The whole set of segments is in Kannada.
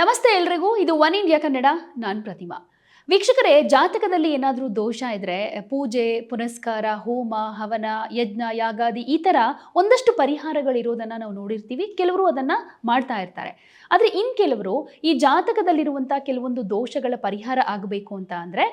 ನಮಸ್ತೆ ಎಲ್ರಿಗೂ ಇದು ಒನ್ ಇಂಡಿಯಾ ಕನ್ನಡ ನಾನು ಪ್ರತಿಮಾ. ವೀಕ್ಷಕರೇ, ಜಾತಕದಲ್ಲಿ ಏನಾದರೂ ದೋಷ ಇದ್ರೆ ಪೂಜೆ, ಪುನಸ್ಕಾರ, ಹೋಮ, ಹವನ, ಯಜ್ಞ, ಯಾಗಾದಿ ಈ ಥರ ಒಂದಷ್ಟು ಪರಿಹಾರಗಳಿರೋದನ್ನು ನಾವು ನೋಡಿರ್ತೀವಿ. ಕೆಲವರು ಅದನ್ನು ಮಾಡ್ತಾ ಇರ್ತಾರೆ. ಆದರೆ ಇನ್ನು ಕೆಲವರು ಈ ಜಾತಕದಲ್ಲಿರುವಂಥ ಕೆಲವೊಂದು ದೋಷಗಳ ಪರಿಹಾರ ಆಗಬೇಕು ಅಂತ ಅಂದರೆ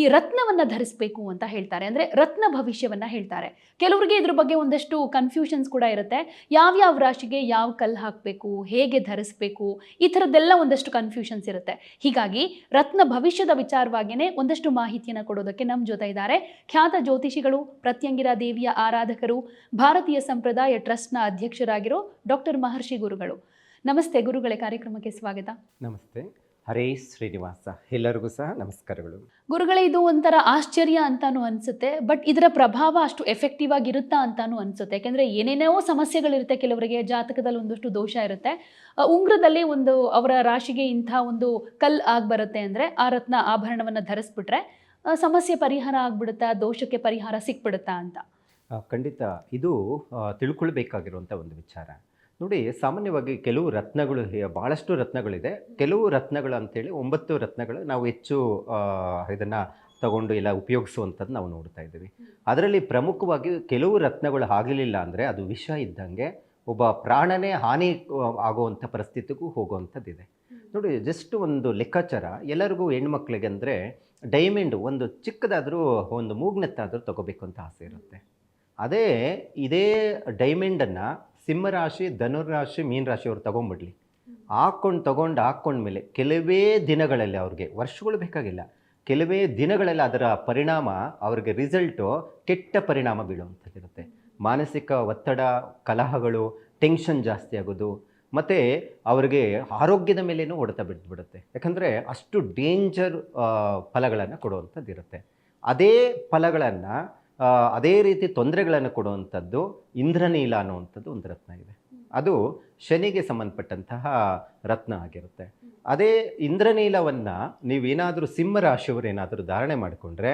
ಈ ರತ್ನವನ್ನು ಧರಿಸಬೇಕು ಅಂತ ಹೇಳ್ತಾರೆ. ಅಂದರೆ ರತ್ನ ಭವಿಷ್ಯವನ್ನು ಹೇಳ್ತಾರೆ. ಕೆಲವರಿಗೆ ಇದ್ರ ಬಗ್ಗೆ ಒಂದಷ್ಟು ಕನ್ಫ್ಯೂಷನ್ಸ್ ಕೂಡ ಇರುತ್ತೆ. ಯಾವ್ಯಾವ ರಾಶಿಗೆ ಯಾವ ಕಲ್ಲು ಹಾಕಬೇಕು, ಹೇಗೆ ಧರಿಸಬೇಕು ಈ ಥರದ್ದೆಲ್ಲ ಒಂದಷ್ಟು ಕನ್ಫ್ಯೂಷನ್ಸ್ ಇರುತ್ತೆ. ಹೀಗಾಗಿ ರತ್ನ ಭವಿಷ್ಯದ ವಿಚಾರವಾಗಿಯೇ ಒಂದಷ್ಟು ಮಾಹಿತಿಯನ್ನು ಕೊಡೋದಕ್ಕೆ ನಮ್ಮ ಜೊತೆ ಇದ್ದಾರೆ ಖ್ಯಾತ ಜ್ಯೋತಿಷಿಗಳು, ಪ್ರತ್ಯಂಗಿರ ದೇವಿಯ ಆರಾಧಕರು, ಭಾರತೀಯ ಸಂಪ್ರದಾಯ ಟ್ರಸ್ಟ್ನ ಅಧ್ಯಕ್ಷರಾಗಿರೋ ಡಾಕ್ಟರ್ ಮಹರ್ಷಿ ಗುರುಗಳು. ನಮಸ್ತೆ ಗುರುಗಳೇ, ಕಾರ್ಯಕ್ರಮಕ್ಕೆ ಸ್ವಾಗತ. ನಮಸ್ತೆ. ಹರೇ ಶ್ರೀನಿವಾಸ. ಎಲ್ಲರಿಗೂ ಸಹ ನಮಸ್ಕಾರಗಳು. ಗುರುಗಳೇ ಇದು ಒಂಥರ ಆಶ್ಚರ್ಯ ಅಂತಾನು ಅನ್ಸುತ್ತೆ ಬಟ್ ಇದರ ಪ್ರಭಾವ ಅಷ್ಟು ಎಫೆಕ್ಟಿವ್ ಆಗಿರುತ್ತಾ ಅಂತಾನು ಅನ್ಸುತ್ತೆ. ಯಾಕೆಂದ್ರೆ ಏನೇನೋ ಸಮಸ್ಯೆಗಳಿರುತ್ತೆ ಕೆಲವರಿಗೆ ಜಾತಕದಲ್ಲಿ ಒಂದಷ್ಟು ದೋಷ ಇರುತ್ತೆ. ಉಂಗ್ರದಲ್ಲಿ ಒಂದು ಅವರ ರಾಶಿಗೆ ಇಂಥ ಒಂದು ಕಲ್ ಆಗಿ ಬರುತ್ತೆ ಅಂದ್ರೆ ಆ ರತ್ನ ಆಭರಣವನ್ನು ಧರಿಸ್ಬಿಟ್ರೆ ಸಮಸ್ಯೆ ಪರಿಹಾರ ಆಗ್ಬಿಡುತ್ತಾ ದೋಷಕ್ಕೆ ಪರಿಹಾರ ಸಿಕ್ಬಿಡುತ್ತಾ ಅಂತ. ಖಂಡಿತ. ಇದು ತಿಳ್ಕೊಳ್ಬೇಕಾಗಿರುವಂಥ ಒಂದು ವಿಚಾರ. ನೋಡಿ, ಸಾಮಾನ್ಯವಾಗಿ ಕೆಲವು ರತ್ನಗಳು ಭಾಳಷ್ಟು ರತ್ನಗಳಿದೆ. ಕೆಲವು ರತ್ನಗಳು ಅಂತೇಳಿ ಒಂಬತ್ತು ರತ್ನಗಳು ನಾವು ಹೆಚ್ಚು ಇದನ್ನು ತಗೊಂಡು ಎಲ್ಲ ಉಪಯೋಗಿಸುವಂಥದ್ದು ನಾವು ನೋಡ್ತಾ ಇದ್ದೀವಿ. ಅದರಲ್ಲಿ ಪ್ರಮುಖವಾಗಿ ಕೆಲವು ರತ್ನಗಳು ಆಗಲಿಲ್ಲ ಅಂದರೆ ಅದು ವಿಷ ಇದ್ದಂಗೆ ಒಬ್ಬ ಪ್ರಾಣನೇ ಹಾನಿ ಆಗುವಂಥ ಪರಿಸ್ಥಿತಿಗೂ ಹೋಗುವಂಥದ್ದಿದೆ. ನೋಡಿ ಜಸ್ಟ್ ಒಂದು ಲೆಕ್ಕಾಚಾರ. ಎಲ್ಲರಿಗೂ ಹೆಣ್ಮಕ್ಳಿಗೆ ಅಂದರೆ ಡೈಮಂಡ್ ಒಂದು ಚಿಕ್ಕದಾದರೂ ಒಂದು ಮೂಗ್ನೆತ್ತಾದರೂ ತಗೋಬೇಕು ಅಂತ ಆಸೆ ಇರುತ್ತೆ. ಅದೇ ಇದೇ ಡೈಮಂಡನ್ನು ಸಿಂಹರಾಶಿ ಧನುರಾಶಿ ಮೀನರಾಶಿಯವ್ರು ತೊಗೊಂಡ್ಬಿಡ್ಲಿ ಹಾಕ್ಕೊಂಡು ತೊಗೊಂಡು ಹಾಕ್ಕೊಂಡ್ಮೇಲೆ ಕೆಲವೇ ದಿನಗಳಲ್ಲಿ ಅವ್ರಿಗೆ ವರ್ಷಗಳು ಬೇಕಾಗಿಲ್ಲ. ಕೆಲವೇ ದಿನಗಳಲ್ಲಿ ಅದರ ಪರಿಣಾಮ ಅವ್ರಿಗೆ ರಿಸಲ್ಟು ಕೆಟ್ಟ ಪರಿಣಾಮ ಬೀಳುವಂಥದ್ದಿರುತ್ತೆ. ಮಾನಸಿಕ ಒತ್ತಡ, ಕಲಹಗಳು ಟೆನ್ಷನ್ ಜಾಸ್ತಿ ಆಗೋದು, ಮತ್ತು ಅವ್ರಿಗೆ ಆರೋಗ್ಯದ ಮೇಲೇನೂ ಹೊಡೆತ ಬಿಡ್ಬಿಡುತ್ತೆ ಯಾಕಂದರೆ ಅಷ್ಟು ಡೇಂಜರ್ ಫಲಗಳನ್ನು ಕೊಡುವಂಥದ್ದಿರುತ್ತೆ. ಅದೇ ಫಲಗಳನ್ನು ಅದೇ ರೀತಿ ತೊಂದರೆಗಳನ್ನು ಕೊಡುವಂಥದ್ದು ಇಂದ್ರನೀಲ ಅನ್ನುವಂಥದ್ದು ಒಂದು ರತ್ನ ಇದೆ. ಅದು ಶನಿಗೆ ಸಂಬಂಧಪಟ್ಟಂತಹ ರತ್ನ ಆಗಿರುತ್ತೆ. ಅದೇ ಇಂದ್ರನೀಲವನ್ನು ನೀವೇನಾದರೂ ಸಿಂಹ ರಾಶಿಯವರು ಏನಾದರೂ ಧಾರಣೆ ಮಾಡಿಕೊಂಡ್ರೆ,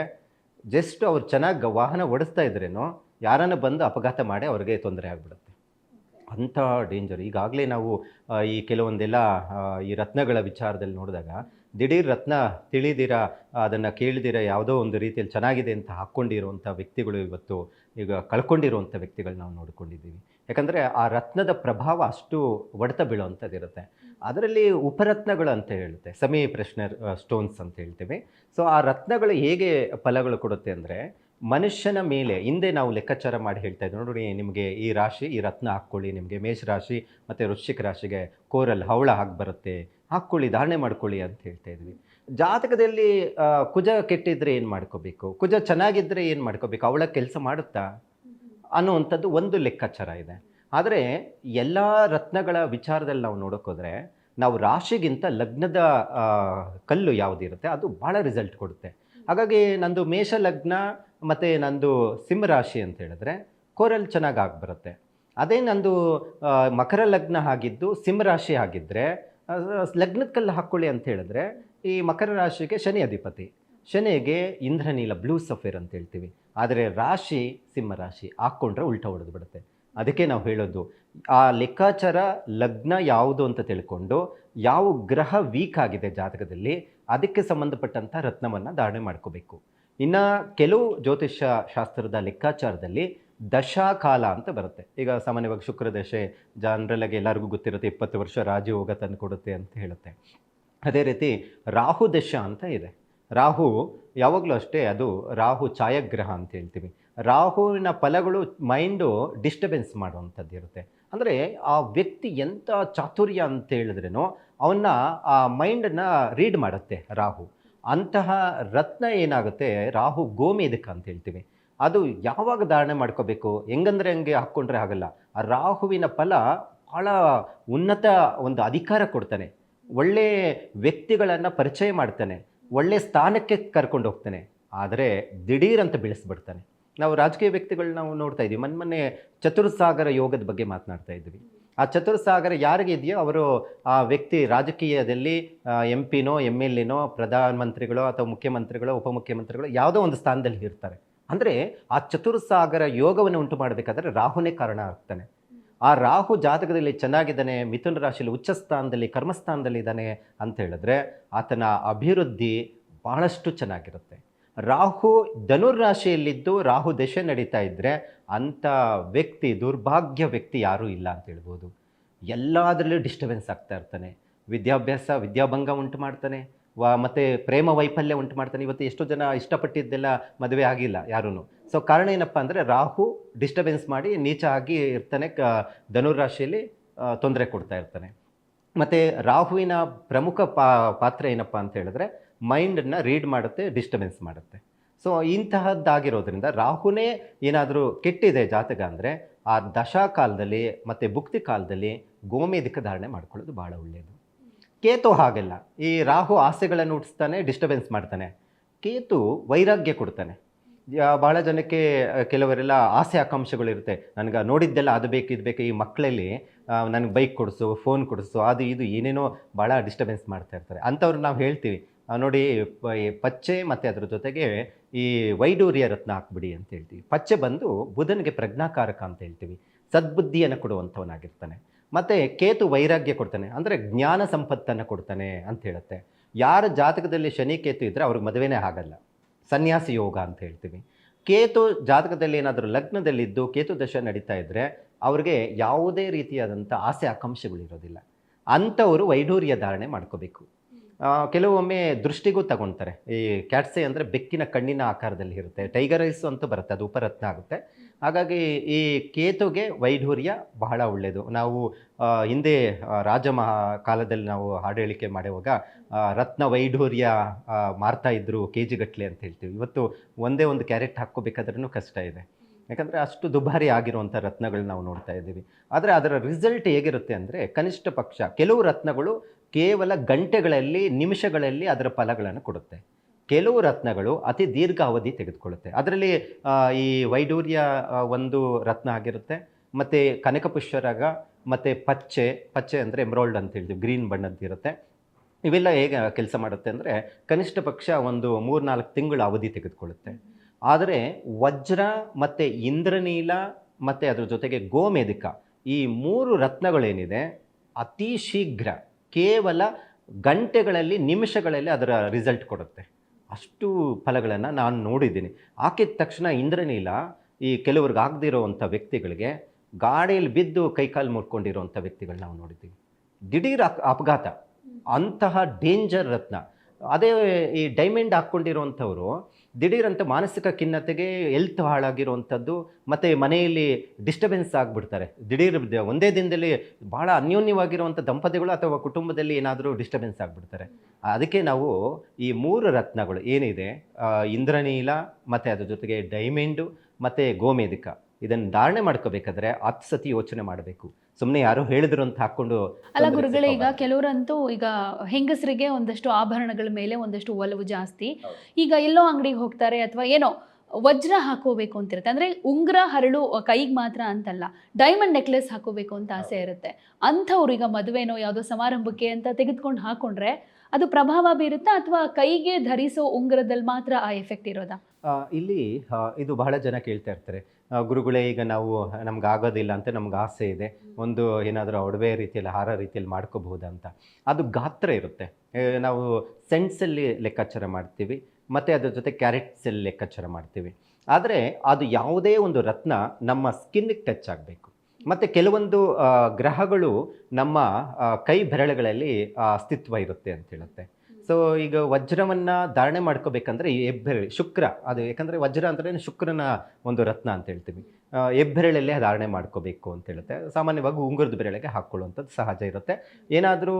ಜಸ್ಟ್ ಅವ್ರು ಚೆನ್ನಾಗಿ ವಾಹನ ಓಡಿಸ್ತಾ ಇದ್ರೇನೋ, ಯಾರನ್ನು ಬಂದು ಅಪಘಾತ ಮಾಡಿ ಅವ್ರಿಗೆ ತೊಂದರೆ ಆಗಿಬಿಡುತ್ತೆ. ಅಂಥ ಡೇಂಜರ್ ಈಗಾಗಲೇ ನಾವು ಈ ಕೆಲವೊಂದೆಲ್ಲ ಈ ರತ್ನಗಳ ವಿಚಾರದಲ್ಲಿ ನೋಡಿದಾಗ ದಿಢೀರ್ ರತ್ನ, ತಿಳಿದಿರ? ಅದನ್ನು ಕೇಳಿದಿರ? ಯಾವುದೋ ಒಂದು ರೀತಿಯಲ್ಲಿ ಚೆನ್ನಾಗಿದೆ ಅಂತ ಹಾಕ್ಕೊಂಡಿರುವಂಥ ವ್ಯಕ್ತಿಗಳು ಇವತ್ತು ಈಗ ಕಳ್ಕೊಂಡಿರುವಂಥ ವ್ಯಕ್ತಿಗಳು ನಾವು ನೋಡಿಕೊಂಡಿದ್ದೀವಿ. ಯಾಕಂದರೆ ಆ ರತ್ನದ ಪ್ರಭಾವ ಅಷ್ಟು ಒಡೆತ ಬೀಳುವಂಥದ್ದಿರುತ್ತೆ. ಅದರಲ್ಲಿ ಉಪರತ್ನಗಳು ಅಂತ ಹೇಳುತ್ತೆ. ಸಮಿ ಪ್ರೆಶ್ನರ್ ಸ್ಟೋನ್ಸ್ ಅಂತ ಹೇಳ್ತೀವಿ. ಸೊ ಆ ರತ್ನಗಳು ಹೇಗೆ ಫಲಗಳು ಕೊಡುತ್ತೆ ಅಂದರೆ ಮನುಷ್ಯನ ಮೇಲೆ ಹಿಂದೆ ನಾವು ಲೆಕ್ಕಾಚಾರ ಮಾಡಿ ಹೇಳ್ತಾ ಇದ್ದೀವಿ ನೋಡಿ ನಿಮಗೆ ಈ ರಾಶಿ, ಈ ರತ್ನ ಹಾಕ್ಕೊಳ್ಳಿ, ನಿಮಗೆ ಮೇಷ ರಾಶಿ ಮತ್ತು ವೃಶ್ಚಿಕ ರಾಶಿಗೆ ಕೋರಲ್ ಹವಳ ಹಾಕಿ ಬರುತ್ತೆ, ಹಾಕ್ಕೊಳ್ಳಿ, ಧಾರಣೆ ಮಾಡ್ಕೊಳ್ಳಿ ಅಂತ ಹೇಳ್ತಾ ಇದ್ವಿ. ಜಾತಕದಲ್ಲಿ ಕುಜ ಕೆಟ್ಟಿದ್ರೆ ಏನು ಮಾಡ್ಕೋಬೇಕು? ಕುಜ ಚೆನ್ನಾಗಿದ್ದರೆ ಏನು ಮಾಡ್ಕೋಬೇಕು? ಅವಳ ಕೆಲಸ ಮಾಡುತ್ತಾ? ಅನ್ನುವಂಥದ್ದು ಒಂದು ಲೆಕ್ಕಾಚಾರ ಇದೆ. ಆದರೆ, ಎಲ್ಲ ರತ್ನಗಳ ವಿಚಾರದಲ್ಲಿ ನಾವು ನೋಡೋಕ್ಕೋದ್ರೆ ನಾವು ರಾಶಿಗಿಂತ ಲಗ್ನದ ಕಲ್ಲು ಯಾವುದಿರುತ್ತೆ? ಅದು ಭಾಳ ರಿಸಲ್ಟ್ ಕೊಡುತ್ತೆ. ಹಾಗಾಗಿ ನಂದು ಮೇಷ ಲಗ್ನ ಮತ್ತು ನಂದು ಸಿಂಹ ರಾಶಿ ಅಂತ ಹೇಳಿದ್ರೆ ಕೋರಲ್ ಚೆನ್ನಾಗಿ ಆಗಿಬರುತ್ತೆ ಅದೇ ನಂದು ಮಕರ ಲಗ್ನ ಆಗಿದ್ದು ಸಿಂಹ ರಾಶಿ ಆಗಿದ್ದರೆ ಲಗ್ನದ ಕಲ್ಲು ಹಾಕ್ಕೊಳ್ಳಿ ಅಂತ ಹೇಳಿದ್ರೆ ಈ ಮಕರ ರಾಶಿಗೆ ಶನಿ ಅಧಿಪತಿ. ಶನಿಗೆ ಇಂದ್ರನೀಲ ಬ್ಲೂ ಸಫೇರ್ ಅಂತ ಹೇಳ್ತೀವಿ. ಆದರೆ ರಾಶಿ ಸಿಂಹ ರಾಶಿ ಹಾಕ್ಕೊಂಡ್ರೆ ಉಲ್ಟ ಹೊಡೆದು ಬಿಡುತ್ತೆ. ಅದಕ್ಕೆ ನಾವು ಹೇಳೋದು, ಆ ಲೆಕ್ಕಾಚಾರ ಲಗ್ನ ಯಾವುದು ಅಂತ ತಿಳ್ಕೊಂಡು, ಯಾವ ಗ್ರಹ ವೀಕ್ ಆಗಿದೆ ಜಾತಕದಲ್ಲಿ ಅದಕ್ಕೆ ಸಂಬಂಧಪಟ್ಟಂಥ ರತ್ನವನ್ನು ಧಾರಣೆ ಮಾಡ್ಕೋಬೇಕು. ಇನ್ನು ಕೆಲವು ಜ್ಯೋತಿಷ್ಯ ಶಾಸ್ತ್ರದ ಲೆಕ್ಕಾಚಾರದಲ್ಲಿ ದಶಾಕಾಲ ಅಂತ ಬರುತ್ತೆ. ಈಗ ಸಾಮಾನ್ಯವಾಗಿ ಶುಕ್ರ ದಶೆ, ಜನರಲ್ಲಾಗಿ ಎಲ್ಲರಿಗೂ ಗೊತ್ತಿರುತ್ತೆ ಇಪ್ಪತ್ತು ವರ್ಷ ರಾಜಯೋಗ ತಂದು ಕೊಡುತ್ತೆ ಅಂತ ಹೇಳುತ್ತೆ. ಅದೇ ರೀತಿ ರಾಹು ದಶ ಅಂತ ಇದೆ. ರಾಹು ಯಾವಾಗಲೂ ಅಷ್ಟೇ ಅದು ರಾಹು ಛಾಯಾಗ್ರಹ ಅಂತ ಹೇಳ್ತೀವಿ. ರಾಹುವಿನ ಫಲಗಳು ಮೈಂಡು ಡಿಸ್ಟರ್ಬೆನ್ಸ್ ಮಾಡುವಂಥದ್ದು ಇರುತ್ತೆ ಅಂದರೆ ಆ ವ್ಯಕ್ತಿ ಎಂಥ ಚಾತುರ್ಯ ಅಂತ ಹೇಳಿದ್ರೇನೋ ಅವನ್ನ ಆ ಮೈಂಡನ್ನು ರೀಡ್ ಮಾಡುತ್ತೆ ರಾಹು. ಅಂತಹ ರತ್ನ ಏನಾಗುತ್ತೆ? ರಾಹು ಗೋಮೇದಕ ಅಂತ ಹೇಳ್ತೀವಿ. ಅದು ಯಾವಾಗ ಧಾರಣೆ ಮಾಡ್ಕೋಬೇಕು? ಹೆಂಗಂದ್ರೆ ಹಂಗೆ ಹಾಕ್ಕೊಂಡ್ರೆ ಆಗಲ್ಲ. ಆ ರಾಹುವಿನ ಫಲ ಭಾಳ ಉನ್ನತ ಒಂದು ಅಧಿಕಾರ ಕೊಡ್ತಾನೆ. ಒಳ್ಳೆ ವ್ಯಕ್ತಿಗಳನ್ನು ಪರಿಚಯ ಮಾಡ್ತಾನೆ. ಒಳ್ಳೆ ಸ್ಥಾನಕ್ಕೆ ಕರ್ಕೊಂಡು ಹೋಗ್ತಾನೆ ಆದರೆ ದಿಢೀರಂತ ಬೆಳೆಸ್ಬಿಡ್ತಾನೆ. ನಾವು ರಾಜಕೀಯ ವ್ಯಕ್ತಿಗಳು ನಾವು ನೋಡ್ತಾ ಇದ್ದೀವಿ. ಮೊನ್ನೆ ಚತುರ್ಸಾಗರ ಯೋಗದ ಬಗ್ಗೆ ಮಾತನಾಡ್ತಾ ಇದ್ವಿ. ಆ ಚತುರ್ಸಾಗರ ಯಾರಿಗೆ ಇದೆಯೋ ಅವರು ಆ ವ್ಯಕ್ತಿ ರಾಜಕೀಯದಲ್ಲಿ ಎಂ ಪಿನೋ ಎಂ ಎಲ್ ಎನೋ, ಪ್ರಧಾನಮಂತ್ರಿಗಳೋ ಅಥವಾ ಮುಖ್ಯಮಂತ್ರಿಗಳೋ, ಉಪಮುಖ್ಯಮಂತ್ರಿಗಳೋ ಯಾವುದೋ ಒಂದು ಸ್ಥಾನದಲ್ಲಿ ಇರ್ತಾರೆ. ಅಂದರೆ ಆ ಚತುರ್ಸಾಗರ ಯೋಗವನ್ನು ಉಂಟು ಮಾಡಬೇಕಾದ್ರೆ ರಾಹುನೇ ಕಾರಣ ಆಗ್ತಾನೆ. ಆ ರಾಹು ಜಾತಕದಲ್ಲಿ ಚೆನ್ನಾಗಿದ್ದಾನೆ, ಮಿಥುನ ರಾಶಿಯಲ್ಲಿ ಉಚ್ಚ ಸ್ಥಾನದಲ್ಲಿ, ಕರ್ಮಸ್ಥಾನದಲ್ಲಿ ಇದ್ದಾನೆ ಅಂತ ಹೇಳಿದ್ರೆ ಆತನ ಅಭಿವೃದ್ಧಿ ಬಹಳಷ್ಟು ಚೆನ್ನಾಗಿರುತ್ತೆ. ರಾಹು ಧನುರ್ರಾಶಿಯಲ್ಲಿದ್ದು ರಾಹು ದಶೆ ನಡೀತಾ ಇದ್ದರೆ ಅಂಥ ವ್ಯಕ್ತಿ, ದುರ್ಭಾಗ್ಯ ವ್ಯಕ್ತಿ ಯಾರೂ ಇಲ್ಲ ಅಂತ ಹೇಳ್ಬೋದು. ಎಲ್ಲದರಲ್ಲೂ ಡಿಸ್ಟರ್ಬೆನ್ಸ್ ಆಗ್ತಾ ಇರ್ತಾನೆ. ವಿದ್ಯಾಭ್ಯಾಸ, ವಿದ್ಯಾಭಂಗ ಉಂಟು ಮಾಡ್ತಾನೆ. ವ, ಮತ್ತು ಪ್ರೇಮ ವೈಫಲ್ಯ ಉಂಟು ಮಾಡ್ತಾನೆ. ಇವತ್ತು ಎಷ್ಟೋ ಜನ ಇಷ್ಟಪಟ್ಟಿದ್ದೆಲ್ಲ ಮದುವೆ ಆಗಿಲ್ಲ ಯಾರೂ ಸೊ ಕಾರಣ ಏನಪ್ಪ ಅಂದರೆ ರಾಹು ಡಿಸ್ಟರ್ಬೆನ್ಸ್ ಮಾಡಿ ನೀಚ ಆಗಿ ಇರ್ತಾನೆ, ಕ ಧನುರಾಶಿಯಲ್ಲಿ ತೊಂದರೆ ಕೊಡ್ತಾ ಇರ್ತಾನೆ. ಮತ್ತು ರಾಹುವಿನ ಪ್ರಮುಖ ಪಾ, ಪಾತ್ರ ಏನಪ್ಪ ಅಂತ ಹೇಳಿದ್ರೆ ಮೈಂಡನ್ನು ರೀಡ್ ಮಾಡುತ್ತೆ, ಡಿಸ್ಟರ್ಬೆನ್ಸ್ ಮಾಡುತ್ತೆ. ಸೊ ಇಂತಹದ್ದಾಗಿರೋದ್ರಿಂದ ರಾಹುನೇ ಏನಾದರೂ ಕೆಟ್ಟಿದೆ ಜಾತಕ ಅಂದರೆ, ಆ ದಶಾ ಕಾಲದಲ್ಲಿ ಮತ್ತು ಭುಕ್ತಿ ಕಾಲದಲ್ಲಿ ಗೋಮೇಧಿಕ ಧಾರಣೆ ಮಾಡ್ಕೊಳ್ಳೋದು ಭಾಳ ಒಳ್ಳೆಯದು ಕೇತು ಹಾಗೆಲ್ಲ, ಈ ರಾಹು ಆಸೆಗಳನ್ನು ಹುಟ್ಟಿಸ್ತಾನೆ, ಡಿಸ್ಟರ್ಬೆನ್ಸ್ ಮಾಡ್ತಾನೆ. ಕೇತು ವೈರಾಗ್ಯ ಕೊಡ್ತಾನೆ. ಭಾಳ ಜನಕ್ಕೆ ಕೆಲವರೆಲ್ಲ ಆಸೆ ಆಕಾಂಕ್ಷೆಗಳಿರುತ್ತೆ ನನಗೆ ನೋಡಿದ್ದೆಲ್ಲ ಅದು ಬೇಕು, ಇದು ಬೇಕು, ಈ ಮಕ್ಕಳಲ್ಲಿ ನನಗೆ ಬೈಕ್ ಕೊಡಿಸು, ಫೋನ್ ಕೊಡಿಸು, ಅದು ಇದು ಏನೇನೋ ಭಾಳ ಡಿಸ್ಟರ್ಬೆನ್ಸ್ ಮಾಡ್ತಾ ಇರ್ತಾರೆ. ಅಂಥವ್ರು ನಾವು ಹೇಳ್ತೀವಿ ನೋಡಿ ಪಚ್ಚೆ ಮತ್ತು ಅದರ ಜೊತೆಗೆ ಈ ವೈಡೂರ್ಯ ರತ್ನ ಹಾಕ್ಬಿಡಿ ಅಂತ ಹೇಳ್ತೀವಿ. ಪಚ್ಚೆ ಬಂದು ಬುಧನಿಗೆ ಪ್ರಜ್ಞಾಕಾರಕ ಅಂತ ಹೇಳ್ತೀವಿ. ಸದ್ಬುದ್ಧಿಯನ್ನು ಕೊಡುವಂಥವನಾಗಿರ್ತಾನೆ. ಮತ್ತು ಕೇತು ವೈರಾಗ್ಯ ಕೊಡ್ತಾನೆ. ಅಂದರೆ ಜ್ಞಾನ ಸಂಪತ್ತನ್ನು ಕೊಡ್ತಾನೆ ಅಂತ ಹೇಳುತ್ತೆ. ಯಾರ ಜಾತಕದಲ್ಲಿ ಶನಿ ಕೇತು ಇದ್ದರೆ ಅವ್ರಿಗೆ ಮದುವೆನೇ ಆಗಲ್ಲ. ಸನ್ಯಾಸಿ ಯೋಗ ಅಂತ ಹೇಳ್ತೀವಿ. ಕೇತು ಜಾತಕದಲ್ಲಿ ಏನಾದರೂ ಲಗ್ನದಲ್ಲಿದ್ದು, ಕೇತು ದಶ ನಡೀತಾ ಇದ್ದರೆ ಅವ್ರಿಗೆ ಯಾವುದೇ ರೀತಿಯಾದಂಥ ಆಸೆ, ಆಕಾಂಕ್ಷೆಗಳಿರೋದಿಲ್ಲ. ಅಂಥವರು ವೈಡೂರ್ಯ ಧಾರಣೆ ಮಾಡ್ಕೋಬೇಕು. ಕೆಲವೊಮ್ಮೆ ದೃಷ್ಟಿಗೂ ತಗೊಳ್ತಾರೆ ಈ ಕ್ಯಾಟ್ಸೆ ಅಂದರೆ ಬೆಕ್ಕಿನ ಕಣ್ಣಿನ ಆಕಾರದಲ್ಲಿ ಇರುತ್ತೆ. ಟೈಗರ್ ಐಸ್ ಅಂತ ಬರುತ್ತೆ ಅದು ಉಪರತ್ನ ಆಗುತ್ತೆ. ಹಾಗಾಗಿ ಈ ಕೇತುಗೆ ವೈಢೂರ್ಯ ಬಹಳ ಒಳ್ಳೆಯದು ನಾವು ಹಿಂದೆ ಆ, ರಾಜ ಮಹಾ ಕಾಲದಲ್ಲಿ ನಾವು ಹಾಡೇಳಿಕೆ ಮಾಡುವಾಗ ರತ್ನ ವೈಢೂರ್ಯ ಮಾರ್ತಾ ಇದ್ರು ಕೆ ಜಿಗಟ್ಟಲೆ ಅಂತ ಹೇಳ್ತೀವಿ. ಇವತ್ತು ಒಂದೇ ಒಂದು ಕ್ಯಾರೆಟ್ ಹಾಕ್ಕೋಬೇಕಾದ್ರೂ ಕಷ್ಟ ಇದೆ. ಯಾಕಂದರೆ ಅಷ್ಟು ದುಬಾರಿ ಆಗಿರುವಂಥ ರತ್ನಗಳು ನಾವು ನೋಡ್ತಾ ಇದ್ದೀವಿ. ಆದರೆ ಅದರ ರಿಸಲ್ಟ್ ಹೇಗಿರುತ್ತೆ ಅಂದರೆ ಕನಿಷ್ಠ ಪಕ್ಷ, ಕೆಲವು ರತ್ನಗಳು ಕೇವಲ ಗಂಟೆಗಳಲ್ಲಿ, ನಿಮಿಷಗಳಲ್ಲಿ ಅದರ ಫಲಗಳನ್ನು ಕೊಡುತ್ತೆ. ಕೆಲವು ರತ್ನಗಳು ಅತಿ ದೀರ್ಘ ಅವಧಿ ತೆಗೆದುಕೊಳ್ಳುತ್ತೆ. ಅದರಲ್ಲಿ ಈ ವೈಡೂರ್ಯ ಒಂದು ರತ್ನ ಆಗಿರುತ್ತೆ, ಮತ್ತು ಕನಕಪುಷ್ಯರಾಗ ಮತ್ತು ಪಚ್ಚೆ ಪಚ್ಚೆ ಅಂದರೆ ಎಮ್ರೋಲ್ಡ್ ಅಂತ ಹೇಳ್ತೀವಿ, ಗ್ರೀನ್ ಬಣ್ಣದ್ದಿರುತ್ತೆ ಇವೆಲ್ಲ ಹೇಗೆ ಕೆಲಸ ಮಾಡುತ್ತೆ ಅಂದರೆ ಕನಿಷ್ಠ ಪಕ್ಷ ಒಂದು ಮೂರ್ನಾಲ್ಕು ತಿಂಗಳ ಅವಧಿ ತೆಗೆದುಕೊಳ್ಳುತ್ತೆ. ಆದರೆ ವಜ್ರ ಮತ್ತು ಇಂದ್ರನೀಲ ಮತ್ತು ಅದರ ಜೊತೆಗೆ ಗೋಮೇಧಿಕ ಈ ಮೂರು ರತ್ನಗಳೇನಿದೆ, ಅತಿ ಶೀಘ್ರ ಕೇವಲ ಗಂಟೆಗಳಲ್ಲಿ, ನಿಮಿಷಗಳಲ್ಲಿ ಅದರ ರಿಸಲ್ಟ್ ಕೊಡುತ್ತೆ. ಅಷ್ಟು ಫಲಗಳನ್ನು ನಾನು ನೋಡಿದ್ದೀನಿ. ಹಾಕಿದ ತಕ್ಷಣ ಇಂದ್ರನೀಲ ಈ ಕೆಲವ್ರಿಗೆ ಆಗದಿರೋವಂಥ ವ್ಯಕ್ತಿಗಳಿಗೆ ಗಾಡಿಯಲ್ಲಿ ಬಿದ್ದು ಕೈಕಾಲು ಮುರ್ಕೊಂಡಿರೋವಂಥ ವ್ಯಕ್ತಿಗಳು ನಾವು ನೋಡಿದ್ದೀವಿ. ದಿಢೀರ್ ಅಪ್, ಅಪಘಾತ. ಅಂತಹ ಡೇಂಜರ್ ರತ್ನ. ಅದೇ ಈ ಡೈಮಂಡ್ ಹಾಕ್ಕೊಂಡಿರುವಂಥವ್ರು ದಿಢೀರಂತ ಮಾನಸಿಕ ಖಿನ್ನತೆಗೆ ಎಲ್ತ್ ಹಾಳಾಗಿರುವಂಥದ್ದು, ಮತ್ತು ಮನೆಯಲ್ಲಿ ಡಿಸ್ಟರ್ಬೆನ್ಸ್ ಆಗಿಬಿಡ್ತಾರೆ. ದಿಢೀರ್ ಒಂದೇ ದಿನದಲ್ಲಿ ಭಾಳ ಅನ್ಯೋನ್ಯವಾಗಿರುವಂಥ ದಂಪತಿಗಳು ಅಥವಾ ಕುಟುಂಬದಲ್ಲಿ ಏನಾದರೂ ಡಿಸ್ಟರ್ಬೆನ್ಸ್ ಆಗಿಬಿಡ್ತಾರೆ. ಅದಕ್ಕೆ ನಾವು ಈ ಮೂರು ರತ್ನಗಳು ಏನಿದೆ? ಇಂದ್ರನೀಲ, ಮತ್ತು ಅದ್ರ ಜೊತೆಗೆ ಡೈಮಂಡು, ಮತ್ತು ಗೋಮೇಧಿಕ. ಇದನ್ನು ಧಾರಣೆ ಮಾಡ್ಕೋಬೇಕಾದ್ರೆ ಹತ್ತು ಸತಿ ಯೋಚನೆ ಮಾಡಬೇಕು. ಸುಮ್ಮನೆ ಯಾರೋ ಹೇಳಿದ್ರು ಅಂತ ಹಾಕೊಂಡು ಅಲ್ಲ ಗುರುಗಳೇ ಈಗ ಕೆಲವರಂತೂ ಈಗ ಹೆಂಗಸರಿಗೆ ಒಂದಷ್ಟು ಆಭರಣಗಳ ಮೇಲೆ ಒಂದಷ್ಟು ಒಲವು ಜಾಸ್ತಿ. ಈಗ ಎಲ್ಲೋ ಅಂಗಡಿಗೆ ಹೋಗ್ತಾರೆ ಅಥವಾ ಏನೋ ವಜ್ರ ಹಾಕೋಬೇಕು ಅಂತಿರುತ್ತೆ. ಅಂದ್ರೆ ಉಂಗುರ ಹರಳು ಕೈಗೆ ಮಾತ್ರ ಅಂತಲ್ಲ ಡೈಮಂಡ್ ನೆಕ್ಲೆಸ್ ಹಾಕೋಬೇಕು ಅಂತ ಆಸೆ ಇರುತ್ತೆ. ಅಂಥವ್ರು ಈಗ ಮದುವೆನೋ ಯಾವುದೋ ಸಮಾರಂಭಕ್ಕೆ ಅಂತ ತೆಗೆದುಕೊಂಡು ಹಾಕೊಂಡ್ರೆ ಅದು ಪ್ರಭಾವ ಬೀರುತ್ತಾ ಅಥವಾ ಕೈಗೆ ಧರಿಸೋ ಉಂಗುರದಲ್ಲಿ ಮಾತ್ರ ಆ ಎಫೆಕ್ಟ್ ಇರೋದಾ? ಇಲ್ಲಿ ಇದು ಬಹಳ ಜನ ಕೇಳ್ತಾ ಇರ್ತಾರೆ. ಗುರುಗಳೇ, ಈಗ ನಾವು ನಮ್ಗೆ ಆಗೋದಿಲ್ಲ ಅಂತ ನಮ್ಗೆ ಆಸೆ ಇದೆ. ಒಂದು ಏನಾದರೂ ಒಡವೆ ರೀತಿಯಲ್ಲಿ, ಹಾರ ರೀತಿಯಲ್ಲಿ ಮಾಡ್ಕೋಬಹುದಾ ಅಂತ ಅದು ಗಾತ್ರ ಇರುತ್ತೆ. ನಾವು ಸೆಂಟ್ಸಲ್ಲಿ ಲೆಕ್ಕಾಚಾರ ಮಾಡ್ತೀವಿ, ಮತ್ತು ಅದರ ಜೊತೆ ಕ್ಯಾರೆಟ್ಸಲ್ಲಿ ಲೆಕ್ಕಾಚಾರ ಮಾಡ್ತೀವಿ. ಆದರೆ, ಅದು ಯಾವುದೇ ಒಂದು ರತ್ನ ನಮ್ಮ ಸ್ಕಿನ್ನಿಗೆ ಟಚ್ ಆಗಬೇಕು. ಮತ್ತು ಕೆಲವೊಂದು ಗ್ರಹಗಳು ನಮ್ಮ ಕೈ ಬೆರಳುಗಳಲ್ಲಿ ಅಸ್ತಿತ್ವ ಇರುತ್ತೆ ಅಂತ ಹೇಳುತ್ತೆ. ಸೊ ಈಗ ವಜ್ರವನ್ನು ಧಾರಣೆ ಮಾಡ್ಕೋಬೇಕಂದ್ರೆ ಈ ಹೆಬ್ಬೆರಳು, ಶುಕ್ರ. ಅದು ಯಾಕಂದರೆ ವಜ್ರ ಅಂದ್ರೆ ಶುಕ್ರನ ಒಂದು ರತ್ನ ಅಂತ ಹೇಳ್ತೀವಿ. ಹೆಬ್ಬೆರಳಲ್ಲೇ ಧಾರಣೆ ಮಾಡ್ಕೋಬೇಕು ಅಂತ ಹೇಳುತ್ತೆ. ಸಾಮಾನ್ಯವಾಗಿ ಉಂಗುರದ ಬೆರಳಿಗೆ ಹಾಕ್ಕೊಳ್ಳುವಂಥದ್ದು ಸಹಜ ಇರುತ್ತೆ. ಏನಾದರೂ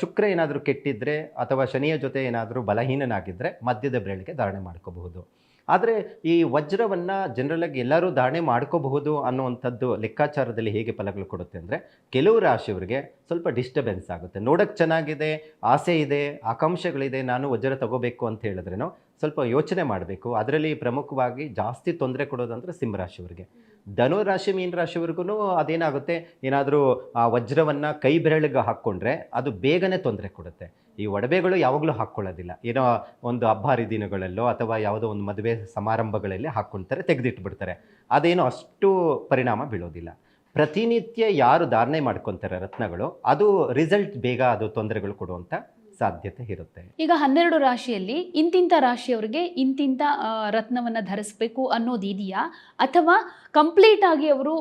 ಶುಕ್ರ ಏನಾದರೂ ಕೆಟ್ಟಿದ್ರೆ ಅಥವಾ ಶನಿಯ ಜೊತೆ ಏನಾದರೂ ಬಲಹೀನನಾಗಿದ್ದರೆ ಮಧ್ಯದ ಬೆರಳಿಗೆ ಧಾರಣೆ ಮಾಡ್ಕೋಬಹುದು. ಆದರೆ ಈ ವಜ್ರವನ್ನು ಜನರಲಾಗಿ ಎಲ್ಲರೂ ಧಾರಣೆ ಮಾಡ್ಕೋಬಹುದು ಅನ್ನುವಂಥದ್ದು ಲೆಕ್ಕಾಚಾರದಲ್ಲಿ ಹೇಗೆ ಫಲಗಳು ಕೊಡುತ್ತೆ ಅಂದರೆ ಕೆಲವು ರಾಶಿಯವರಿಗೆ ಸ್ವಲ್ಪ ಡಿಸ್ಟರ್ಬೆನ್ಸ್ ಆಗುತ್ತೆ. ನೋಡೋಕ್ಕೆ ಚೆನ್ನಾಗಿದೆ, ಆಸೆ ಇದೆ, ಆಕಾಂಕ್ಷೆಗಳಿದೆ, ನಾನು ವಜ್ರ ತಗೋಬೇಕು ಅಂತ ಹೇಳಿದ್ರೇನೋ ಸ್ವಲ್ಪ ಯೋಚನೆ ಮಾಡಬೇಕು. ಅದರಲ್ಲಿ ಪ್ರಮುಖವಾಗಿ ಜಾಸ್ತಿ ತೊಂದರೆ ಕೊಡೋದಂದ್ರೆ ಸಿಂಹರಾಶಿಯವರಿಗೆ ಧನು ರಾಶಿ ಮೀನ ರಾಶಿವರೆಗೂ ಅದೇನಾಗುತ್ತೆ? ಏನಾದರೂ, ಆ, ವಜ್ರವನ್ನು ಕೈ ಬೆರಳಿಗೆ ಹಾಕ್ಕೊಂಡ್ರೆ ಅದು ಬೇಗನೆ ತೊಂದರೆ ಕೊಡುತ್ತೆ. ಈ ಒಡವೆಗಳು ಯಾವಾಗಲೂ ಹಾಕ್ಕೊಳ್ಳೋದಿಲ್ಲ. ಏನೋ ಒಂದು ಹಬ್ಬ ಹರಿದಿನಗಳಲ್ಲೋ ಅಥವಾ ಯಾವುದೋ ಒಂದು ಮದುವೆ ಸಮಾರಂಭಗಳಲ್ಲಿ ಹಾಕ್ಕೊಳ್ತಾರೆ ತೆಗೆದಿಟ್ಬಿಡ್ತಾರೆ. ಅದೇನು ಅಷ್ಟು ಪರಿಣಾಮ ಬೀಳೋದಿಲ್ಲ. ಪ್ರತಿನಿತ್ಯ ಯಾರು ಧಾರಣೆ ಮಾಡ್ಕೊತಾರೆ ರತ್ನಗಳು, ಅದು ರಿಸಲ್ಟ್ ಬೇಗ ಅದು ತೊಂದರೆಗಳು ಕೊಡುವಂಥ ಸಾಧ್ಯತೆ ಇರುತ್ತೆ. ಈಗ ಹನ್ನೆರಡು ರಾಶಿಯಲ್ಲಿ ಇಂತಿಂತ ರಾಶಿಯವರಿಗೆ ಇಂತಿಂತ ರತ್ನವನ್ನು ಧರಿಸ್ಬೇಕು ಅನ್ನೋದು ಇದೆಯಾ? ಅಥವಾ ಕಂಪ್ಲೀಟ್ ಆಗಿ ಅವರು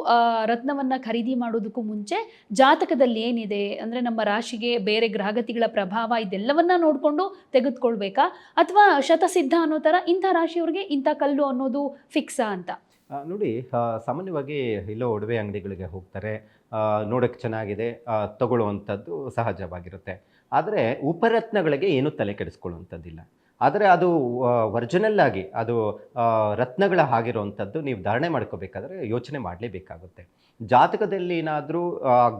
ರತ್ನವನ್ನು ಖರೀದಿ ಮಾಡೋದಕ್ಕೂ ಮುಂಚೆ ಜಾತಕದಲ್ಲಿ ಏನಿದೆ? ಅಂದ್ರೆ ನಮ್ಮ ರಾಶಿಗೆ ಬೇರೆ ಗ್ರಹಗತಿಗಳ ಪ್ರಭಾವ ಇದೆಲ್ಲವನ್ನ ನೋಡಿಕೊಂಡು ತೆಗೆದುಕೊಳ್ಬೇಕಾ? ಅಥವಾ ಶತಸಿದ್ಧ ಅನ್ನೋ ಥರ ಇಂಥ ರಾಶಿಯವರಿಗೆ ಇಂಥ ಕಲ್ಲು ಅನ್ನೋದು ಫಿಕ್ಸಾ ಅಂತ? ನೋಡಿ ಸಾಮಾನ್ಯವಾಗಿ ಇಲ್ಲೋ ಒಡವೆ ಅಂಗಡಿಗಳಿಗೆ ಹೋಗ್ತಾರೆ ನೋಡೋಕ್ಕೆ ಚೆನ್ನಾಗಿದೆ ತಗೊಳ್ಳುವಂಥದ್ದು ಸಹಜವಾಗಿರುತ್ತೆ. ಆದರೆ ಉಪರತ್ನಗಳಿಗೆ ಏನೂ ತಲೆ ಕೆಡಿಸ್ಕೊಳ್ಳುವಂಥದ್ದಿಲ್ಲ. ಆದರೆ ಅದು ಒರಿಜಿನಲ್ ಆಗಿ ಅದು ರತ್ನಗಳ ಹಾಗಿರುವಂಥದ್ದು ನೀವು ಧಾರಣೆ ಮಾಡ್ಕೋಬೇಕಾದ್ರೆ ಯೋಚನೆ ಮಾಡಲೇಬೇಕಾಗುತ್ತೆ. ಜಾತಕದಲ್ಲಿ ಏನಾದರೂ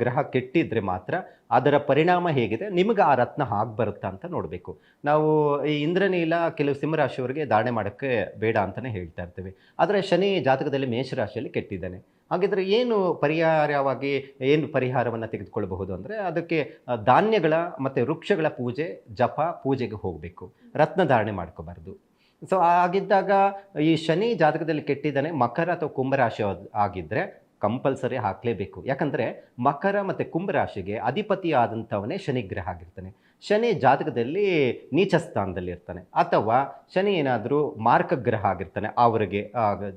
ಗ್ರಹ ಕೆಟ್ಟಿದ್ರೆ ಮಾತ್ರ ಅದರ ಪರಿಣಾಮ ಹೇಗಿದೆ, ನಿಮಗೆ ಆ ರತ್ನ ಹಾಗೆ ಬರುತ್ತಾ ಅಂತ ನೋಡಬೇಕು. ನಾವು ಈ ಇಂದ್ರನೀಲ ಕೆಲವು ಸಿಂಹರಾಶಿಯವರಿಗೆ ಧಾರಣೆ ಮಾಡೋಕ್ಕೆ ಬೇಡ ಅಂತಲೇ ಹೇಳ್ತಾ ಇರ್ತೀವಿ. ಆದರೆ ಶನಿ ಜಾತಕದಲ್ಲಿ ಮೇಷರಾಶಿಯಲ್ಲಿ ಕೆಟ್ಟಿದ್ದಾನೆ. ಹಾಗಿದ್ರೆ ಏನು ಪರಿಹಾರವಾಗಿ ಏನು ಪರಿಹಾರವನ್ನು ತೆಗೆದುಕೊಳ್ಳಬಹುದು ಅಂದರೆ ಅದಕ್ಕೆ ಧಾನ್ಯಗಳ ಮತ್ತು ವೃಕ್ಷಗಳ ಪೂಜೆ, ಜಪ, ಪೂಜೆಗೆ ಹೋಗಬೇಕು. ರತ್ನ ಧಾರಣೆ ಮಾಡ್ಕೋಬಾರ್ದು ಸೊ ಆಗಿದ್ದಾಗ ಈ ಶನಿ ಜಾತಕದಲ್ಲಿ ಕೆಟ್ಟಿದ್ದಾನೆ, ಮಕರ ಅಥವಾ ಕುಂಭರಾಶಿ ಆಗಿದ್ದರೆ ಕಂಪಲ್ಸರಿ ಹಾಕಲೇಬೇಕು. ಯಾಕಂದರೆ ಮಕರ ಮತ್ತು ಕುಂಭರಾಶಿಗೆ ಅಧಿಪತಿ ಆದಂಥವನೇ ಶನಿಗ್ರಹ ಆಗಿರ್ತಾನೆ. ಶನಿ ಜಾತಕದಲ್ಲಿ ನೀಚ ಸ್ಥಾನದಲ್ಲಿ ಇರ್ತಾನೆ ಅಥವಾ ಶನಿ ಏನಾದರೂ ಮಾರ್ಕಗ್ರಹ ಆಗಿರ್ತಾನೆ ಅವರಿಗೆ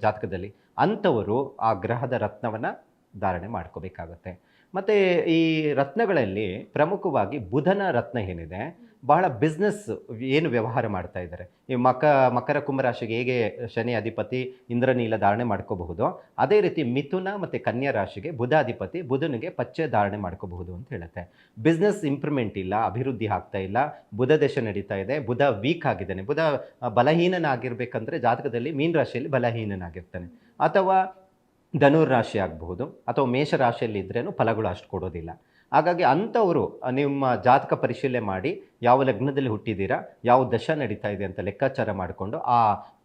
ಜಾತಕದಲ್ಲಿ. ಅಂಥವರು ಆ ಗ್ರಹದ ರತ್ನವನ್ನು ಧಾರಣೆ ಮಾಡ್ಕೋಬೇಕಾಗತ್ತೆ. ಮತ್ತು ಈ ರತ್ನಗಳಲ್ಲಿ ಪ್ರಮುಖವಾಗಿ ಬುಧನ ರತ್ನ ಏನಿದೆ, ಬಹಳ ಬಿಸ್ನೆಸ್ ಏನು ವ್ಯವಹಾರ ಮಾಡ್ತಾ ಇದ್ದಾರೆ. ಈ ಮಕ, ಮಕರ ಕುಂಭರಾಶಿಗೆ ಹೇಗೆ ಶನಿ ಅಧಿಪತಿ ಇಂದ್ರನೀಲ ಧಾರಣೆ ಮಾಡ್ಕೋಬಹುದು, ಅದೇ ರೀತಿ ಮಿಥುನ ಮತ್ತು ಕನ್ಯಾ ರಾಶಿಗೆ ಬುಧ ಅಧಿಪತಿ ಬುಧನಿಗೆ ಪಚ್ಚೆ ಧಾರಣೆ ಮಾಡ್ಕೋಬಹುದು ಅಂತ ಹೇಳುತ್ತೆ. ಬಿಸ್ನೆಸ್ ಇಂಪ್ರೂವ್ಮೆಂಟ್ ಇಲ್ಲ, ಅಭಿವೃದ್ಧಿ ಆಗ್ತಾ ಇಲ್ಲ, ಬುಧ ದಶೆ ನಡೀತಾ ಇದೆ, ಬುಧ ವೀಕ್ ಆಗಿದ್ದಾನೆ. ಬುಧ ಬಲಹೀನನಾಗಿರ್ಬೇಕಂದ್ರೆ ಜಾತಕದಲ್ಲಿ ಮೀನ ರಾಶಿಯಲ್ಲಿ ಬಲಹೀನನಾಗಿರ್ತಾನೆ. ಅಥವಾ ಧನುರ್ ರಾಶಿ ಆಗಬಹುದು ಅಥವಾ ಮೇಷ ರಾಶಿಯಲ್ಲಿ ಇದ್ರೇನು ಫಲಗಳು ಅಷ್ಟು ಕೊಡೋದಿಲ್ಲ. ಹಾಗಾಗಿ ಅಂಥವರು, ನಿಮ್ಮ ಜಾತಕ ಪರಿಶೀಲನೆ ಮಾಡಿ ಯಾವ ಲಗ್ನದಲ್ಲಿ ಹುಟ್ಟಿದ್ದೀರಾ, ಯಾವ ದಶ ನಡೀತಾ ಇದೆ ಅಂತ ಲೆಕ್ಕಾಚಾರ ಮಾಡಿಕೊಂಡು ಆ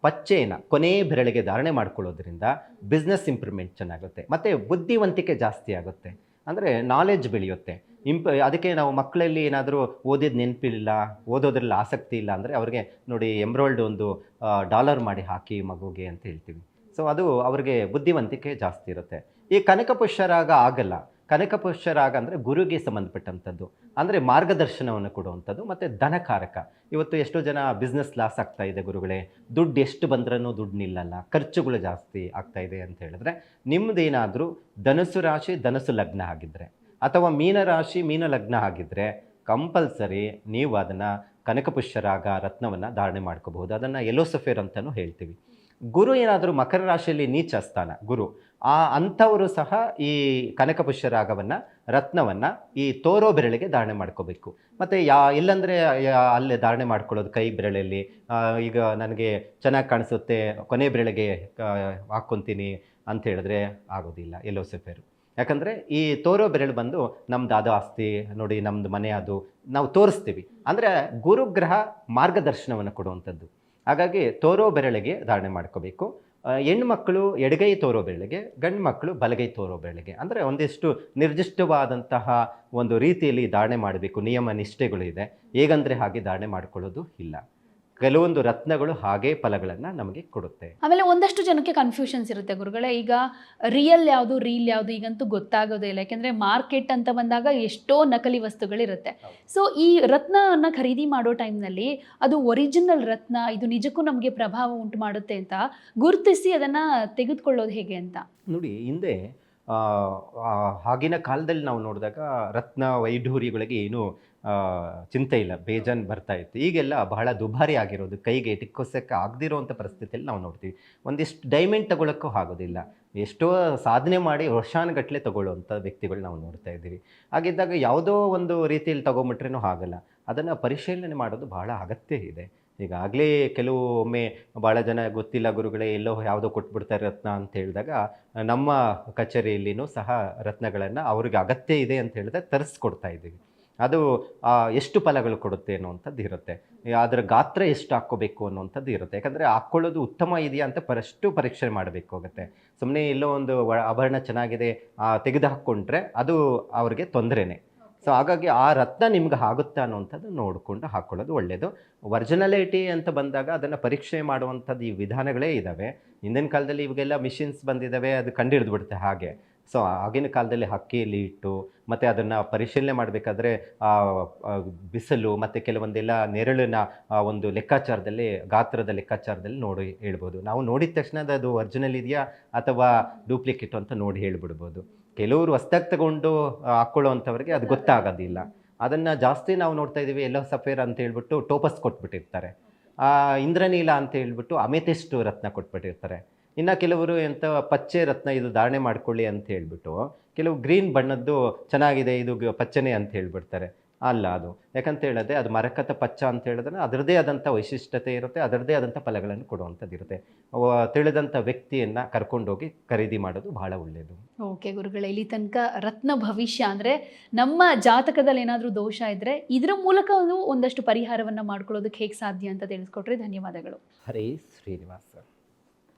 ಪಚ್ಚೆಯನ್ನು ಕೊನೆಯ ಬೆರಳಿಗೆ ಧಾರಣೆ ಮಾಡ್ಕೊಳ್ಳೋದ್ರಿಂದ ಬಿಸ್ನೆಸ್ ಇಂಪ್ರೂವ್ಮೆಂಟ್ ಚೆನ್ನಾಗುತ್ತೆ. ಮತ್ತು ಬುದ್ಧಿವಂತಿಕೆ ಜಾಸ್ತಿ ಆಗುತ್ತೆ. ಅಂದರೆ ನಾಲೆಡ್ಜ್ ಬೆಳೆಯುತ್ತೆ. ಇಂಪ್ ಅದಕ್ಕೆ ನಾವು ಮಕ್ಕಳಲ್ಲಿ ಏನಾದರೂ ಓದಿದ ನೆನಪಿಲ್ಲ, ಓದೋದ್ರಲ್ಲಿ ಆಸಕ್ತಿ ಇಲ್ಲ ಅಂದರೆ ಅವ್ರಿಗೆ ನೋಡಿ ಎಂಬ್ರಾಯ್ಡ್ ಒಂದು ಡಾಲರ್ ಮಾಡಿ ಹಾಕಿ ಮಗುಗೆ ಅಂತ ಹೇಳ್ತೀವಿ. ಸೊ ಅದು ಅವ್ರಿಗೆ ಬುದ್ಧಿವಂತಿಕೆ ಜಾಸ್ತಿ ಇರುತ್ತೆ. ಈ ಕನಕಪುಷ್ಯರಾಗ ಆಗಲ್ಲ. ಕನಕ ಪುಷ್ಯರಾಗ ಅಂದರೆ ಗುರುಗೆ ಸಂಬಂಧಪಟ್ಟಂಥದ್ದು. ಅಂದರೆ ಮಾರ್ಗದರ್ಶನವನ್ನು ಕೊಡುವಂಥದ್ದು ಮತ್ತು ಧನಕಾರಕ. ಇವತ್ತು ಎಷ್ಟೋ ಜನ ಬಿಸ್ನೆಸ್ ಲಾಸ್ ಆಗ್ತಾ ಇದೆ ಗುರುಗಳೇ. ದುಡ್ಡು ಎಷ್ಟು ಬಂದ್ರೂ ದುಡ್ಡು ನಿಲ್ಲಲ್ಲ. ಖರ್ಚುಗಳು ಜಾಸ್ತಿ ಆಗ್ತಾ ಇದೆ ಅಂತ ಹೇಳಿದ್ರೆ ನಿಮ್ಮದೇನಾದರೂ ಧನಸು ರಾಶಿ ಧನಸು ಲಗ್ನ ಆಗಿದ್ದರೆ ಅಥವಾ ಮೀನ ರಾಶಿ, ಮೀನ ಲಗ್ನ ಆಗಿದ್ದರೆ ಕಂಪಲ್ಸರಿ ನೀವು ಅದನ್ನು ಕನಕಪುಷ್ಯರಾಗ ರತ್ನವನ್ನು ಧಾರಣೆ ಮಾಡ್ಕೋಬಹುದು. ಅದನ್ನು ಎಲೋಸಫೇರ್ ಅಂತಲೂ ಹೇಳ್ತೀವಿ. ಗುರು ಏನಾದರೂ ಮಕರ ರಾಶಿಯಲ್ಲಿ ನೀಚ ಸ್ಥಾನ, ಗುರು, ಆ ಅಂಥವರು ಸಹ ಈ ಕನಕಪುಷ್ಯರಾಗವನ್ನು ರತ್ನವನ್ನು ಈ ತೋರೋ ಬೆರಳಿಗೆ ಧಾರಣೆ ಮಾಡ್ಕೋಬೇಕು. ಮತ್ತು ಯಾ, ಇಲ್ಲಂದರೆ ಅಲ್ಲೇ ಧಾರಣೆ ಮಾಡ್ಕೊಳ್ಳೋದು ಕೈ ಬೆರಳಲ್ಲಿ ಈಗ ನನಗೆ ಚೆನ್ನಾಗಿ ಕಾಣಿಸುತ್ತೆ, ಕೊನೆ ಬೆರಳಿಗೆ ಹಾಕ್ಕೊತೀನಿ ಅಂತ ಹೇಳಿದ್ರೆ ಆಗೋದಿಲ್ಲ, ಎಲ್ಲೋ ಎಲೋಸೆಫೇರು ಯಾಕಂದರೆ ಈ ತೋರೋ ಬೆರಳು ಬಂದು ನಮ್ದು ಅದು ಆಸ್ತಿ, ನೋಡಿ ನಮ್ಮದು ಮನೆ ಅದು, ನಾವು ತೋರಿಸ್ತೀವಿ. ಅಂದರೆ ಗುರುಗ್ರಹ ಮಾರ್ಗದರ್ಶನವನ್ನು ಕೊಡುವಂಥದ್ದು. ಹಾಗಾಗಿ ತೋರೋ ಬೆರಳಿಗೆ ಧಾರಣೆ ಮಾಡ್ಕೋಬೇಕು. ಹೆಣ್ಣು ಹೆಣ್ಮಕ್ಳು ಎಡಗೈ ತೋರೋ ಬೆರಳಿಗೆ ಗಂಡು ಮಕ್ಕಳು ಬಲಗೈ ತೋರೋ ಬೆರಳಿಗೆ. ಅಂದರೆ ಒಂದಿಷ್ಟು ನಿರ್ದಿಷ್ಟವಾದಂತಹ ಒಂದು ರೀತಿಯಲ್ಲಿ ಧಾರಣೆ ಮಾಡಬೇಕು. ನಿಯಮ ನಿಷ್ಠೆಗಳು ಇದೆ. ಹೇಗಂದರೆ ಹಾಗೆ ಧಾರಣೆ ಮಾಡ್ಕೊಳ್ಳೋದು ಇಲ್ಲ. ಕೆಲವೊಂದು ರತ್ನಗಳು ಹಾಗೆ ಫಲಗಳನ್ನು ನಮಗೆ ಕೊಡುತ್ತೆ. ಆಮೇಲೆ ಒಂದಷ್ಟು ಜನಕ್ಕೆ ಕನ್ಫ್ಯೂಷನ್ಸ್ ಇರುತ್ತೆ ಗುರುಗಳೇ. ಈಗ ರಿಯಲ್ ಯಾವುದು ರೀಲ್ ಯಾವುದು ಈಗಂತೂ ಗೊತ್ತಾಗೋದೇ ಇಲ್ಲ. ಯಾಕೆಂದರೆ ಮಾರ್ಕೆಟ್ ಅಂತ ಬಂದಾಗ ಎಷ್ಟೋ ನಕಲಿ ವಸ್ತುಗಳಿರುತ್ತೆ. ಸೊ ಈ ರತ್ನವನ್ನು ಖರೀದಿ ಮಾಡೋ ಟೈಮ್ನಲ್ಲಿ ಅದು ಒರಿಜಿನಲ್ ರತ್ನ ಇದು ನಿಜಕ್ಕೂ ನಮಗೆ ಪ್ರಭಾವ ಉಂಟು ಮಾಡುತ್ತೆ ಅಂತ ಗುರುತಿಸಿ ಅದನ್ನು ತೆಗೆದುಕೊಳ್ಳೋದು ಹೇಗೆ ಅಂತ? ನೋಡಿ ಹಿಂದೆ ಆಗಿನ ಕಾಲದಲ್ಲಿ ನಾವು ನೋಡಿದಾಗ ರತ್ನ ವೈಢೂರಿಗಳಿಗೆ ಏನೂ ಚಿಂತೆ ಇಲ್ಲ, ಬೇಜಾನ್ ಬರ್ತಾ ಇತ್ತು. ಈಗೆಲ್ಲ ಬಹಳ ದುಬಾರಿ ಆಗಿರೋದು, ಕೈಗೆ ಟಿಕ್ಕೋಸಕ್ಕೆ ಆಗದಿರೋವಂಥ ಪರಿಸ್ಥಿತಿಯಲ್ಲಿ ನಾವು ನೋಡ್ತೀವಿ. ಒಂದಿಷ್ಟು ಡೈಮಂಡ್ ತಗೊಳ್ಳೋಕ್ಕೂ ಆಗೋದಿಲ್ಲ. ಎಷ್ಟೋ ಸಾಧನೆ ಮಾಡಿ ವರ್ಷಾನುಗಟ್ಟಲೆ ತಗೊಳ್ಳುವಂಥ ವ್ಯಕ್ತಿಗಳು ನಾವು ನೋಡ್ತಾ ಇದ್ದೀವಿ. ಹಾಗಿದ್ದಾಗ ಯಾವುದೋ ಒಂದು ರೀತಿಯಲ್ಲಿ ತಗೊಂಬಿಟ್ರೇನೂ ಆಗಲ್ಲ. ಅದನ್ನು ಪರಿಶೀಲನೆ ಮಾಡೋದು ಬಹಳ ಅಗತ್ಯ ಇದೆ. ಈಗಾಗಲೇ ಕೆಲವೊಮ್ಮೆ ಭಾಳ ಜನ ಗೊತ್ತಿಲ್ಲ ಗುರುಗಳೇ, ಎಲ್ಲೋ ಯಾವುದೋ ಕೊಟ್ಬಿಡ್ತಾರೆ ರತ್ನ ಅಂತ ಹೇಳಿದಾಗ ನಮ್ಮ ಕಚೇರಿಯಲ್ಲಿನೂ ಸಹ ರತ್ನಗಳನ್ನು ಅವ್ರಿಗೆ ಅಗತ್ಯ ಇದೆ ಅಂತ ಹೇಳಿದಾಗ ತರಿಸ್ಕೊಡ್ತಾ ಇದ್ದೀವಿ. ಅದು ಎಷ್ಟು ಫಲಗಳು ಕೊಡುತ್ತೆ ಅನ್ನುವಂಥದ್ದು ಇರುತ್ತೆ. ಅದರ ಗಾತ್ರ ಎಷ್ಟು ಹಾಕ್ಕೋಬೇಕು ಅನ್ನುವಂಥದ್ದು ಇರುತ್ತೆ. ಯಾಕಂದರೆ ಹಾಕ್ಕೊಳ್ಳೋದು ಉತ್ತಮ ಇದೆಯಾ ಅಂತ ಪರಷ್ಟು ಪರೀಕ್ಷೆ ಮಾಡಬೇಕಾಗುತ್ತೆ ಸುಮ್ಮನೆ ಎಲ್ಲೋ ಒಂದು ಆಭರಣ ಚೆನ್ನಾಗಿದೆ ತೆಗೆದು ಹಾಕ್ಕೊಂಡ್ರೆ ಅದು ಅವ್ರಿಗೆ ತೊಂದರೆನೇ. ಸೊ ಹಾಗಾಗಿ ಆ ರತ್ನ ನಿಮ್ಗೆ ಆಗುತ್ತಾ ಅನ್ನುವಂಥದ್ದು ನೋಡಿಕೊಂಡು ಹಾಕ್ಕೊಳ್ಳೋದು ಒಳ್ಳೆಯದು ಒರಿಜಿನಲಿಟಿ ಅಂತ ಬಂದಾಗ ಅದನ್ನು ಪರೀಕ್ಷೆ ಮಾಡುವಂಥದ್ದು ಈ ವಿಧಾನಗಳೇ ಇದ್ದಾವೆ. ಹಿಂದಿನ ಕಾಲದಲ್ಲಿ ಇವಾಗೆಲ್ಲ ಮಿಷಿನ್ಸ್ ಬಂದಿದ್ದಾವೆ, ಅದು ಕಂಡು ಬಿಡುತ್ತೆ ಹಾಗೆ. ಸೊ ಆಗಿನ ಕಾಲದಲ್ಲಿ ಹಕ್ಕಿಯಲ್ಲಿ ಇಟ್ಟು, ಮತ್ತು ಅದನ್ನು ಪರಿಶೀಲನೆ ಮಾಡಬೇಕಾದ್ರೆ ಬಿಸಿಲು ಮತ್ತು ಕೆಲವೊಂದೆಲ್ಲ ನೆರಳಿನ ಒಂದು ಲೆಕ್ಕಾಚಾರದಲ್ಲಿ, ಗಾತ್ರದ ಲೆಕ್ಕಾಚಾರದಲ್ಲಿ ನೋಡಿ ಹೇಳ್ಬೋದು. ನಾವು ನೋಡಿದ ತಕ್ಷಣ ಅದು- ಒರಿಜಿನಲ್ ಇದೆಯಾ, ಅಥವಾ ಡೂಪ್ಲಿಕೇಟ್ ಅಂತ ನೋಡಿ ಹೇಳ್ಬಿಡ್ಬೋದು. ಕೆಲವರು ಹೊಸ್ದಾಗಿ ತಗೊಂಡು ಹಾಕ್ಕೊಳ್ಳೋವಂಥವ್ರಿಗೆ ಅದು ಗೊತ್ತಾಗೋದಿಲ್ಲ. ಅದನ್ನು ಜಾಸ್ತಿ ನಾವು ನೋಡ್ತಾ ಇದ್ದೀವಿ, ಎಲ್ಲೋ ಸಫೇರ್ ಅಂತ ಹೇಳ್ಬಿಟ್ಟು, ಟೋಪಸ್ ಕೊಟ್ಬಿಟ್ಟಿರ್ತಾರೆ. ಇಂದ್ರನೀಲ ಅಂತ ಹೇಳ್ಬಿಟ್ಟು ಅಮೆತಿಷ್ಟು ರತ್ನ ಕೊಟ್ಬಿಟ್ಟಿರ್ತಾರೆ. ಇನ್ನು ಕೆಲವರು ಎಂಥ ಪಚ್ಚೆ ರತ್ನ ಇದು ಧಾರಣೆ ಮಾಡ್ಕೊಳ್ಳಿ ಅಂತ ಹೇಳಿಬಿಟ್ಟು ಕೆಲವು ಗ್ರೀನ್ ಬಣ್ಣದ್ದು ಚೆನ್ನಾಗಿದೆ ಇದು ಪಚ್ಚೆನೇ ಅಂತ ಹೇಳಿಬಿಡ್ತಾರೆ. ಅಲ್ಲ ಅದು. ಯಾಕಂತ ಹೇಳಿದ್ರೆ ಅದು ಮರಕತ ಪಚ್ಚ ಅಂತ ಹೇಳಿದ್ರೆ ಅದರದೇ ಆದಂಥ ವೈಶಿಷ್ಟ್ಯತೆ ಇರುತ್ತೆ ಅದರದೇ ಆದಂಥ ಫಲಗಳನ್ನು ಕೊಡುವಂಥದ್ದು ಇರುತ್ತೆ. ತಿಳಿದಂಥ ವ್ಯಕ್ತಿಯನ್ನು ಕರ್ಕೊಂಡೋಗಿ ಖರೀದಿ ಮಾಡೋದು ಬಹಳ ಒಳ್ಳೆಯದು ಓಕೆ ಗುರುಗಳೇ ಇಲ್ಲಿ ತನಕ ರತ್ನ ಭವಿಷ್ಯ ಅಂದರೆ ನಮ್ಮ ಜಾತಕದಲ್ಲಿ ಏನಾದರೂ ದೋಷ ಇದ್ದರೆ ಇದರ ಮೂಲಕ ಒಂದು ಒಂದಷ್ಟು ಪರಿಹಾರವನ್ನು ಮಾಡ್ಕೊಳ್ಳೋದಕ್ಕೆ ಹೇಗೆ ಸಾಧ್ಯ ಅಂತ ತಿಳಿಸ್ಕೊಟ್ರೆ. ಧನ್ಯವಾದಗಳು. ಹರೇ ಶ್ರೀನಿವಾಸ.